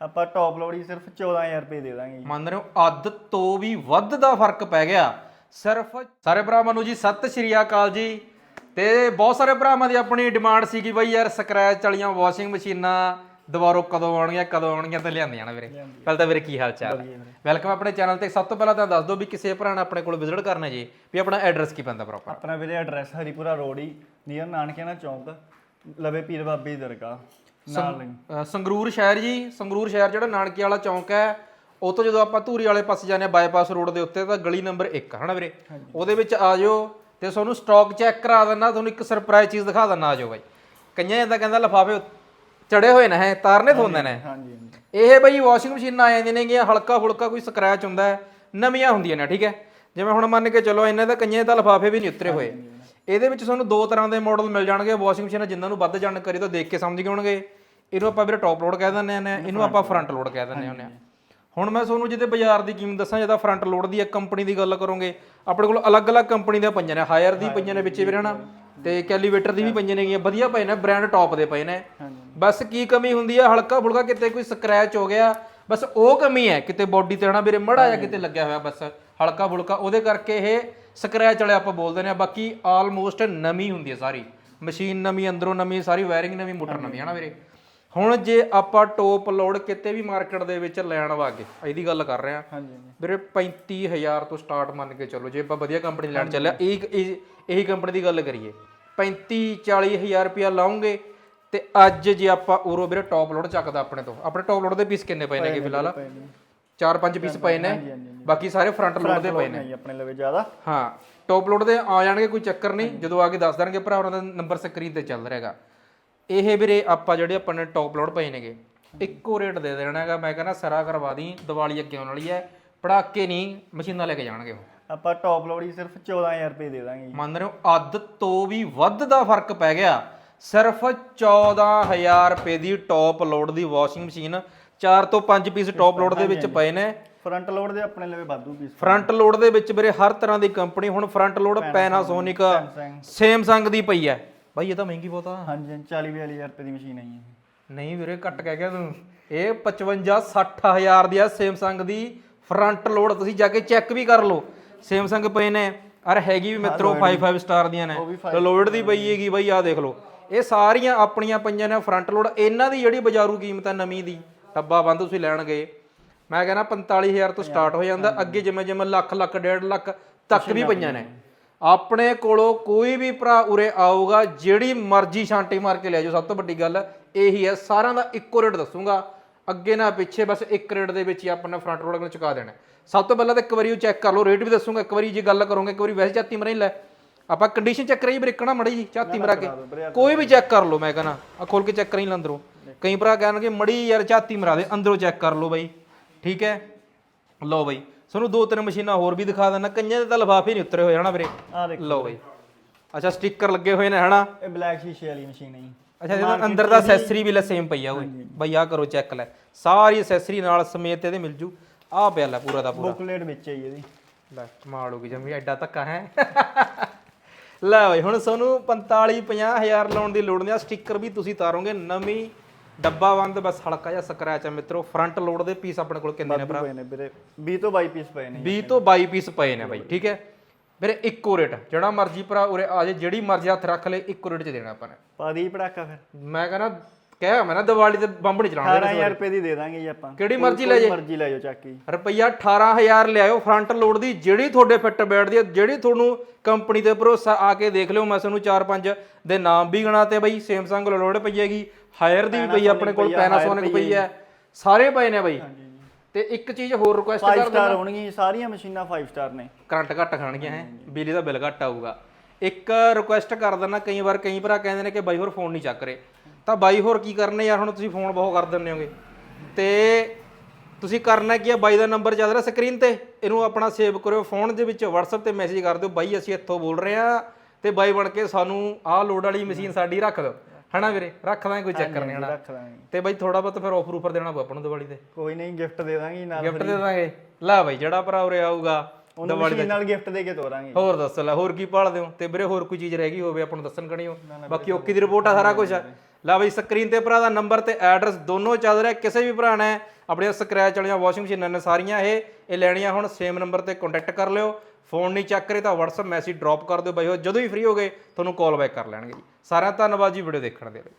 ਆਪਾਂ top load ਹੀ ਸਿਰਫ 14000 ਰੁਪਏ ਦੇ ਦਾਂਗੇ ਜੀ। ਮੰਨ ਰਹੇ ਹੋ ਅੱਧ ਤੋਂ ਵੀ ਵੱਧ ਦਾ ਫ਼ਰਕ ਪੈ ਗਿਆ। ਸਿਰਫ ਸਾਰੇ ਭਰਾਵਾਂ ਨੂੰ ਜੀ ਸਤਿ ਸ਼੍ਰੀ ਅਕਾਲ ਜੀ। ਤੇ ਬਹੁਤ ਸਾਰੇ ਭਰਾਵਾਂ ਦੀ ਆਪਣੀ ਡਿਮਾਂਡ ਸੀ ਕਿ ਬਈ ਯਾਰ ਸਕ੍ਰੈਚ ਵਾਲੀਆਂ ਵਾਸ਼ਿੰਗ ਮਸ਼ੀਨਾਂ ਦੁਬਾਰਾ ਕਦੋਂ ਆਉਣਗੀਆਂ ਕਦੋਂ ਆਉਣਗੀਆਂ ਤਾਂ ਲਿਆਂਦੀਆਂ ਨਾ ਵੀਰੇ। ਪਹਿਲਾਂ ਤਾਂ ਵੀਰੇ ਕੀ ਹਾਲ ਚਾਲ? ਹੈ ਵੈਲਕਮ ਆਪਣੇ ਚੈਨਲ ਤੇ। ਸਭ ਤੋਂ ਪਹਿਲਾਂ ਤਾਂ ਦੱਸ ਦਿਓ ਵੀ ਕਿਸੇ ਭਰਾ ਨੇ ਆਪਣੇ ਕੋਲ ਵਿਜ਼ਿਟ ਕਰਨਾ ਜੀ ਵੀ ਆਪਣਾ ਐਡਰੈਸ ਕੀ ਪੈਂਦਾ ਪ੍ਰੋਪਰ ਆਪਣਾ ਵੀਰੇ ਐਡਰੈਸ ਹਰੀਪੁਰਾ ਰੋਡ ਹੀ ਨੀਅਰ ਨਾਨਕਿਆਣਾ ਚੌਂਕ ਲਵੇ ਪੀਰ ਬਾਬੇ ਦੀ ਦਰਗਾਹ। ਨਾਲ ਹੀ। ਅ, ਸੰਗਰੂਰ ਸ਼ਹਿਰ ਜੀ ਸੰਗਰੂਰ ਸ਼ਹਿਰ ਜਿਹੜਾ ਨਾਨਕੇ ਵਾਲਾ ਚੌਂਕ ਹੈ ਉਹ ਤੋਂ ਜਦੋਂ ਆਪਾਂ ਧੂਰੀ ਵਾਲੇ ਪਾਸੇ ਜਾਂਦੇ ਆ ਬਾਈਪਾਸ ਰੋਡ ਦੇ ਉੱਤੇ ਤਾਂ ਗਲੀ ਨੰਬਰ 1 ਹਨਾ ਵੀਰੇ? ਉਹਦੇ ਵਿੱਚ ਆ ਜਾਓ ਤੇ ਤੁਹਾਨੂੰ ਸਟਾਕ ਚੈੱਕ ਕਰਾ ਦਿੰਦਾ ਤੁਹਾਨੂੰ ਇੱਕ ਸਰਪ੍ਰਾਈਜ਼ ਚੀਜ਼ ਦਿਖਾ ਦਿੰਦਾ ਆ ਜਾਓ ਬਾਈ। ਕਈਆਂ ਇਹਦਾ ਕਹਿੰਦਾ ਲਫਾਫੇ ਚੜੇ ਹੋਏ ਨੇ ਹੈ ਤਾਰਨੇ ਥੋਂਦੇ ਨੇ। ਹਾਂਜੀ ਹਾਂਜੀ। ਇਹ ਬਈ ਵਾਸ਼ਿੰਗ ਮਸ਼ੀਨਾਂ ਆ ਜਾਂਦੀਆਂ ਨੇਗੀਆਂ ਹਲਕਾ ਫੁਲਕਾ ਕੋਈ ਸਕ੍ਰੈਚ ਹੁੰਦਾ ਹੈ ਨਵੀਆਂ ਹੁੰਦੀਆਂ ਨੇ ਠੀਕ ਹੈ? ਜਿਵੇਂ ਹੁਣ ਮੰਨ ਕੇ ਚੱਲੋ ਇਹਨਾਂ ਦੇ ਕਈਆਂ ਤਾਂ ਲਫਾਫੇ ਵੀ ਨਹੀਂ ਉਤਰੇ ਹੋਏ। ਇਹਦੇ ਵਿੱਚ ਤੁਹਾਨੂੰ ਦੋ ਤਰ੍ਹਾਂ ਦੇ ਮਾਡਲ ਮਿਲ ਜਾਣਗੇ ਵਾਸ਼ਿੰਗ ਮਸ਼ੀਨਾਂ ਜਿਨ੍ਹਾਂ ਨੂੰ ਵੱਧ ਜਾਣਕਾਰੀ ਤਾਂ ਦੇਖ ਕੇ ਸਮਝ ਗਏ ਹੋਣਗੇ। ਇਹਨੂੰ ਆਪਾਂ ਵੀਰੇ ਟੌਪ ਲੋਡ ਕਹਿ ਦਿੰਦੇ ਨੇ ਇਹਨੂੰ ਆਪਾਂ ਫਰੰਟ ਲੋਡ ਕਹਿ ਦਿੰਦੇ ਹੁੰਦੇ ਆ ਹੁਣ ਮੈਂ ਤੁਹਾਨੂੰ ਜਿਹਦੇ ਬਾਜ਼ਾਰ ਦੀ ਕੀਮਤ ਦੱਸਾਂ ਜਿਹਦਾ ਫਰੰਟ ਲੋਡ ਦੀ ਇੱਕ ਕੰਪਨੀ ਦੀ ਗੱਲ ਕਰੋਗੇ ਆਪਣੇ ਕੋਲ ਅਲੱਗ-ਅਲੱਗ ਕੰਪਨੀ ਦੇ ਪਈਆਂ ਨੇ ਹਾਇਰ ਦੀ ਪਈਆਂ ਨੇ ਵਿੱਚੇ ਵੀਰੇ ਹਨਾ ਤੇ ਕੈਲੀਵੇਟਰ ਦੀ ਵੀ ਪਈਆਂ ਨੇਗੀਆਂ ਵਧੀਆ ਪਏ ਨੇ ਬ੍ਰਾਂਡ ਟੌਪ ਦੇ ਪਏ ਨੇ। ਬਸ ਕੀ ਕਮੀ ਹੁੰਦੀ ਹੈ ਹਲਕਾ ਫੁਲਕਾ ਕਿਤੇ ਕੋਈ ਸਕ੍ਰੈਚ ਹੋ ਗਿਆ ਬਸ ਉਹ ਕਮੀ ਹੈ ਕਿਤੇ ਬਾਡੀ ਤੇ ਹਨਾ ਵੀਰੇ ਮੜਾ ਜਾਂ ਕਿਤੇ ਲੱਗਿਆ ਹੋਇਆ ਬਸ ਹਲਕਾ ਫੁਲਕਾ ਉਹਦੇ ਕਰਕੇ ਇਹ ਸਕ੍ਰੈਚ ਵਾਲੇ ਆਪਾਂ ਬੋਲਦੇ ਨੇ ਬਾਕੀ ਆਲਮੋਸਟ ਨਵੀਂ ਹੁੰਦੀ ਹੈ ਸਾਰੀ। ਮਸ਼ੀਨ ਨਵੀਂ ਅੰਦਰੋਂ ਨਵੀਂ ਸਾਰੀ ਵਾਇਰਿੰਗ ਨਵੀਂ ਮੋਟਰ ਨਵੀਂ ਹਨਾ ਵੀਰੇ? ਹੁਣ ਜੇ ਆਪਾਂ ਟੋਪ ਲੋਡ ਕਿਤੇ ਵੀ ਮਾਰਕੀਟ ਦੇ ਵਿੱਚ ਲੈਣ ਵਾਗੇ ਇਹਦੀ ਗੱਲ ਕਰ ਰਹੇ ਆ ਹਾਂਜੀ ਵੀਰੇ 35000 ਤੋਂ ਸਟਾਰਟ ਮੰਨ ਕੇ ਚੱਲੋ ਜੇ ਆਪਾਂ ਵਧੀਆ ਕੰਪਨੀ ਲੈਣ ਚੱਲਿਆ ਇਹ ਇਹ- ਕੰਪਨੀ ਦੀ ਗੱਲ ਕਰੀਏ। 35 40000 ਰੁਪਇਆ ਲਾਉਂਗੇ ਤੇ ਅੱਜ ਜੇ ਆਪਾਂ ਉਰੋ ਵੀਰੇ ਟੌਪ ਲੋਡ ਚੱਕਦਾ ਆਪਣੇ ਤੋਂ ਆਪਣੇ ਟੌਪ ਲੋਡ ਦੇ ਪੀਸ ਕਿੰਨੇ ਪਏ ਨੇਗੇ ਫਿਲਹਾਲ। ਚਾਰ ਪੰਜ ਪੀਸ ਪਏ ਨੇ। ਬਾਕੀ ਸਾਰੇ ਫਰੰਟ ਲੋਡ ਦੇ ਪਏ ਨੇ। ਆਪਣੇ ਲਵੇ ਜ਼ਿਆਦਾ। ਹਾਂ ਟੌਪ ਲੋਡ ਦੇ ਆ ਜਾਣਗੇ ਕੋਈ ਚੱਕਰ ਨਹੀਂ। ਜਦੋਂ ਆ ਕੇ ਦੱਸ ਦੇਣਗੇ ਭਰਾ ਉਹਨਾਂ ਦਾ ਨੰਬਰ ਸਕਰੀਨ ਤੇ ਚੱਲ ਰਿਹਾਗਾ ਇਹ ਵੀਰੇ ਆਪਾਂ ਜਿਹੜੇ ਆਪਾਂ ਨੇ ਟੌਪ ਲੋਡ ਪਏ ਨੇਗੇ ਇੱਕੋ ਰੇਟ ਦੇ ਦੇਣਾ ਹੈਗਾ। ਮੈਂ ਕਹਿੰਦਾ ਸਰਾ ਕਰਵਾ ਦੀ ਦੀਵਾਲੀ ਅੱਗੇ ਆਉਣ ਵਾਲੀ ਹੈ। ਪੜਾਕੇ ਨਹੀਂ ਮਸ਼ੀਨਾਂ ਲੈ ਕੇ ਜਾਣਗੇ ਉਹ। ਆਪਾਂ ਟੌਪ ਲੋਡ ਹੀ ਸਿਰਫ 14000 ਰੁਪਏ ਦੇ ਦਾਂਗੇ ਮੰਨ ਰਹੇ ਹੋ ਅੱਧ ਤੋਂ ਵੀ ਵੱਧ ਦਾ ਫ਼ਰਕ ਪੈ ਗਿਆ। ਸਿਰਫ 14000 ਰੁਪਏ ਦੀ ਟੌਪ ਲੋਡ ਦੀ ਵਾਸ਼ਿੰਗ ਮਸ਼ੀਨ 4 ਤੋਂ 5 ਪੀਸ ਟੌਪ ਲੋਡ ਦੇ ਵਿੱਚ ਪਏ ਨੇ। ਫਰੰਟ ਲੋਡ ਦੇ ਆਪਣੇ ਲਵੇ ਵਾਧੂ ਪੀਸ ਫਰੰਟ ਲੋਡ ਦੇ ਵਿੱਚ ਵੀਰੇ ਹਰ ਤਰ੍ਹਾਂ ਦੀ ਕੰਪਨੀ ਹੁਣ ਫਰੰਟ ਲੋਡ ਪੈਨਾਸੋਨਿਕ ਸੈਮਸੰਗ ਦੀ ਪਈ ਹੈ। ਬਾਈ ਇਹ ਤਾਂ ਮਹਿੰਗੀ ਬਹੁਤ ਆ। ਹਾਂਜੀ ਹਾਂਜੀ 40 42000 ਰੁਪਏ ਦੀ ਮਸ਼ੀਨ ਆਈ ਹੈ ਨਹੀਂ ਵੀਰੇ ਘੱਟ ਕਹਿ ਗਿਆ ਤੂੰ। ਇਹ 55 60000 ਦੀ ਆ ਸੈਮਸੰਗ ਦੀ। ਫਰੰਟ ਲੋਡ ਤੁਸੀਂ ਜਾ ਕੇ ਚੈੱਕ ਵੀ ਕਰ ਲਓ। ਸੈਮਸੰਗ ਪਏ ਨੇ। ਅਰ ਹੈਗੀ ਵੀ ਮਿੱਤਰੋ 5 5 ਸਟਾਰ ਦੀਆਂ ਨੇ। ਲੋਡ ਦੀ ਪਈ ਹੈਗੀ ਬਾਈ ਆ ਦੇਖ ਲਓ। ਇਹ ਸਾਰੀਆਂ ਆਪਣੀਆਂ ਪਈਆਂ ਨੇ ਫਰੰਟ ਲੋਡ ਇਹਨਾਂ ਦੀ ਜਿਹੜੀ ਬਾਜ਼ਾਰੂ ਕੀਮਤ ਹੈ ਨਵੀਂ ਦੀ ਡੱਬਾ ਬੰਦ ਤੁਸੀਂ ਲੈਣ ਗਏ। ਮੈਂ ਕਹਿੰਦਾ 45000 ਤੋਂ ਸਟਾਰਟ ਹੋ ਜਾਂਦਾ ਅੱਗੇ ਜਿਵੇਂ ਜਿਵੇਂ ਲੱਖ ਲੱਖ ਡੇਢ ਲੱਖ ਤੱਕ ਵੀ ਪਈਆਂ ਨੇ। ਆਪਣੇ ਕੋਲੋਂ ਕੋਈ ਵੀ ਭਰਾ ਉਰੇ ਆਊਗਾ ਜਿਹੜੀ ਮਰਜ਼ੀ ਛਾਂਟੀ ਮਾਰ ਕੇ ਲੈ ਜਾਓ। ਸਭ ਤੋਂ ਵੱਡੀ ਗੱਲ ਇਹੀ ਹੈ ਸਾਰਿਆਂ ਦਾ ਇੱਕੋ ਰੇਟ ਦੱਸੂਗਾ। ਅੱਗੇ ਨਾ ਪਿੱਛੇ ਬਸ ਇੱਕ ਰੇਟ ਦੇ ਵਿੱਚ ਹੀ ਆਪਣਾ ਫਰੰਟ ਰੋਡ ਨੂੰ ਚੁਕਾ ਦੇਣਾ। ਸਭ ਤੋਂ ਪਹਿਲਾਂ ਤਾਂ ਇੱਕ ਵਾਰੀ ਉਹ ਚੈੱਕ ਕਰ ਲਓ ਰੇਟ ਵੀ ਦੱਸੂਗਾ ਇੱਕ ਵਾਰੀ ਜੇ ਗੱਲ ਕਰੋਗੇ ਇੱਕ ਵਾਰੀ ਵੈਸੇ ਝਾਤੀ ਮਰਾਂ ਲੈ। ਆਪਾਂ ਕੰਡੀਸ਼ਨ ਚੈੱਕ ਕਰਾਈ ਬ੍ਰੇਕਣਾ ਮੜੀ ਜੀ ਝਾਤੀ ਮਰਾ ਕੇ। ਕੋਈ ਵੀ ਚੈੱਕ ਕਰ ਲਓ ਮੈਂ ਕਹਿੰਦਾ। ਆ ਖੋਲ ਕੇ ਚੈੱਕ ਕਰਾਈ ਅੰਦਰੋਂ ਕਈ ਭਰਾ ਕਹਿਣਗੇ ਮੜੀ ਯਾਰ ਝਾਤੀ ਮਰਾ ਦੇ ਅੰਦਰੋਂ ਚੈੱਕ ਕਰ ਲਓ ਬਾਈ। ਠੀਕ ਹੈ? ਲਓ ਬਾਈ। ਤੁਹਾਨੂੰ ਦੋ ਤਿੰਨ ਮਸ਼ੀਨਾਂ ਹੋਰ ਵੀ ਦਿਖਾ ਦਿੰਦਾ। ਕਈਆਂ ਦੇ ਤਾਂ ਲਿਫਾਫੇ ਨਹੀਂ ਉਤਰੇ ਹੋਏ ਹਨਾ ਵੀਰੇ? ਦੇਖੋ ਲਓ ਬਾਈ। ਅੱਛਾ ਸਟicker ਲੱਗੇ ਹੋਏ ਨੇ ਹਨਾ? ਇਹ ਬਲੈਕ ਸ਼ੀਸ਼ੇ ਵਾਲੀ ਮਸ਼ੀਨ ਹੈ ਅੱਛਾ ਇਹਦਾ ਅੰਦਰ ਦਾ ਅਸੈਸਰੀ ਵੀ ਲੈ ਸੇਮ ਪਈ ਆ ਓਏ। ਬਾਈ ਆ ਕਰੋ ਚੈੱਕ ਲੈ। ਸਾਰੀ ਅਸੈਸਰੀ ਨਾਲ ਸਮੇਤ ਇਹਦੇ ਮਿਲ ਜੂ। ਆ ਪਿਆ ਲੈ ਪੂਰਾ ਦਾ ਪੂਰਾ। ਬੁਕਲੇਟ ਵਿੱਚ ਹੈ ਇਹਦੀ। ਲੈ ਕਮਾਲ ਹੋ ਗਈ ਜੰਮੀ ਐਡਾ ਧੱਕਾ ਹੈ। ਲੈ ਬਾਈ ਹੁਣ ਤੁਹਾਨੂੰ 45 50000 ਲਾਉਣ ਦੀ ਲੋੜ ਨਹੀਂ ਆ। ਸਟicker ਵੀ ਤੁਸੀਂ ਤਾਰੋਗੇ ਨਵੀਂ ਡੱਬਾ ਬੰਦ ਬਸ ਹਲਕਾ ਜਿਹਾ ਸਕ੍ਰੈਚ ਹੈ ਮਿੱਤਰੋ। ਫਰੰਟ ਲੋਡ ਦੇ ਪੀਸ ਆਪਣੇ ਕੋਲ ਕਿੰਨੇ ਨੇ ਭਰਾ? ਪਏ ਨੇ ਵੀਰੇ। 20 ਤੋਂ 22 ਪੀਸ ਪਏ ਨੇ 20 ਤੋਂ 22 ਪੀਸ ਪਏ ਨੇ ਬਾਈ ਠੀਕ ਹੈ? ਵੀਰੇ ਇੱਕੋ ਰੇਟ ਜਿਹੜਾ ਮਰਜ਼ੀ ਭਰਾ ਉਰੇ ਆ ਜੇ ਜਿਹੜੀ ਮਰਜ਼ੀ ਹੱਥ ਰੱਖ ਲੈ ਇੱਕੋ ਰੇਟ 'ਚ ਦੇਣਾ ਆਪਾਂ ਨੇ। ਪਾ ਦੀ ਪੜਾਕਾ ਫਿਰ। ਮੈਂ ਕਹਿੰਦਾ ਕਹਿਆ ਮੈਂ ਨਾ ਦੀਵਾਲੀ ਤੇ ਬੰਬ ਨਹੀਂ ਚਲਾਉਣਾ 18000 ਰੁਪਏ ਦੀ ਦੇ ਦਾਂਗੇ ਜੀ ਆਪਾਂ। ਕਿਹੜੀ ਮਰਜ਼ੀ ਲੈ ਜੇ ਮਰਜ਼ੀ ਲੈ ਜਾਓ ਚੱਕ। ਰੁਪਈਆ 18000 ਲਿਆਇਓ ਫਰੰਟ ਲੋਡ ਦੀ ਜਿਹੜੀ ਤੁਹਾਡੇ ਫਿੱਟ ਬੈਠਦੀ ਹੈ ਜਿਹੜੀ ਤੁਹਾਨੂੰ ਕੰਪਨੀ ਤੇ ਭਰੋਸਾ ਆ ਕੇ ਦੇਖ ਲਿਓ ਮੈਂ ਤੁਹਾਨੂੰ 4-5 ਦੇ ਨਾਮ ਵੀ ਗਣਾਤੇ ਬਈ ਸੈਮਸੰਗ ਲੋਡ ਪਈ ਹੈਗੀ ਹਾਇਰ ਦੀ ਵੀ ਪਈ ਆਪਣੇ ਕੋਲ ਪੈਨਾਸੋਨਿਕ ਪਈ ਹੈ ਸਾਰੇ ਪਏ ਨੇ ਬਈ। ਤੇ ਇੱਕ ਚੀਜ਼ ਹੋਰ ਰਿਕੁਐਸਟ 5 ਕਰ ਸਟਾਰ ਹੋਣਗੀਆਂ ਸਾਰੀਆਂ ਮਸ਼ੀਨਾਂ 5 ਸਟਾਰ ਨੇ। ਕਰੰਟ ਘੱਟ ਖਾਣਗੀਆਂ ਹੈ। ਬਿਜਲੀ ਦਾ ਬਿੱਲ ਘੱਟ ਆਊਗਾ। ਇੱਕ ਰਿਕੁਐਸਟ ਕਰ ਦਿੰਦਾ ਕਈ ਵਾਰ ਕਈ ਭਰਾ ਕਹਿੰਦੇ ਨੇ ਕਿ ਬਾਈ ਹੋਰ ਫੋਨ ਨਹੀਂ ਚੱਕ ਰਹੇ। ਤਾਂ ਬਾਈ ਹੋਰ ਕੀ ਕਰਨੇ ਯਾਰ ਹੁਣ ਤੁਸੀਂ ਫੋਨ ਬਹੁਤ ਕਰ ਦਿੰਦੇ ਹੋਗੇ। ਤੇ ਤੁਸੀਂ ਕਰਨਾ ਕੀ ਹੈ ਬਾਈ ਦਾ ਨੰਬਰ ਚੱਲ ਰਿਹਾ ਸਕਰੀਨ ਤੇ ਇਹਨੂੰ ਆਪਣਾ ਸੇਵ ਕਰਿਓ ਫੋਨ ਦੇ ਵਿੱਚ WhatsApp ਤੇ ਮੈਸੇਜ ਕਰ ਦਿਓ ਬਾਈ ਅਸੀਂ ਇੱਥੋਂ ਬੋਲ ਰਹੇ ਆ ਤੇ ਬਾਈ ਬਣ ਕੇ ਸਾਨੂੰ ਆਹ ਲੋਡ ਵਾਲੀ ਮਸ਼ੀਨ ਸਾਡੀ ਰੱਖ ਦਿਓ। ਹਨਾ ਵੀਰੇ? ਰੱਖ ਦਾਂਗੇ ਕੋਈ ਚੱਕਰ ਨਹੀਂ ਹਨਾ। ਰੱਖ ਦਾਂਗੇ। ਤੇ ਬਾਈ ਥੋੜਾ ਬਹੁਤ ਫਿਰ ਆਫਰ ਉਫਰ ਦੇਣਾ ਪਊ ਆਪਾਂ ਨੂੰ ਦੀਵਾਲੀ ਤੇ। ਕੋਈ ਨਹੀਂ ਗਿਫਟ ਦੇ ਦਾਂਗੇ ਨਾਲ ਗਿਫਟ ਦੇ ਦਾਂਗੇ। ਲੈ ਬਾਈ ਜਿਹੜਾ ਭਰਾ ਉਰੇ ਆਊਗਾ ਉਹਨੂੰ ਮਸ਼ੀਨ ਨਾਲ ਗਿਫਟ ਦੇ ਕੇ ਤੋਰਾਂਗੇ। ਹੋਰ ਦੱਸ ਲੈ ਹੋਰ ਕੀ ਭਾਲਦੇ ਹੋ? ਤੇ ਵੀਰੇ ਹੋਰ ਕੋਈ ਚੀਜ਼ ਰਹਿ ਗਈ ਹੋਵੇ ਆਪਾਂ ਨੂੰ ਦੱਸਣ ਕਣੀਓ ਬਾਕੀ ਓਕੇ ਦੀ ਰਿਪੋਰਟ ਆ ਸਾਰਾ ਕੁਝ ਲੈ ਬਈ ਸਕਰੀਨ ਤੇ ਭਰਾ ਦਾ ਨੰਬਰ ਤੇ ਐਡਰੈਸ ਦੋਨੋਂ ਚੱਲ ਰਿਹਾ, ਕਿਸੇ ਵੀ ਭਰਾ ਨੇ ਆਪਣੀਆਂ ਸਕ੍ਰੈਚ ਵਾਲੀਆਂ ਵਾਸ਼ਿੰਗ ਮਸ਼ੀਨਾਂ ਨੇ ਸਾਰੀਆਂ ਇਹ ਇਹ ਲੈਣੀਆਂ ਹੁਣ ਸੇਮ ਨੰਬਰ ਤੇ ਕੰਟੈਕਟ ਕਰ ਲਿਓ ਫੋਨ ਨਹੀਂ ਚੱਕ ਰਹੇ ਤਾਂ WhatsApp ਮੈਸੇਜ ਡ੍ਰੌਪ ਕਰ ਦਿਓ ਬਾਈ, ਉਹ ਜਦੋਂ ਹੀ ਫ੍ਰੀ ਹੋਗੇ, ਤੁਹਾਨੂੰ ਕਾਲ ਬੈਕ ਕਰ ਲੈਣਗੇ ਜੀ। ਸਾਰਿਆਂ ਦਾ ਧੰਨਵਾਦ ਜੀ ਵੀਡੀਓ ਦੇਖਣ ਦੇ ਲਈ।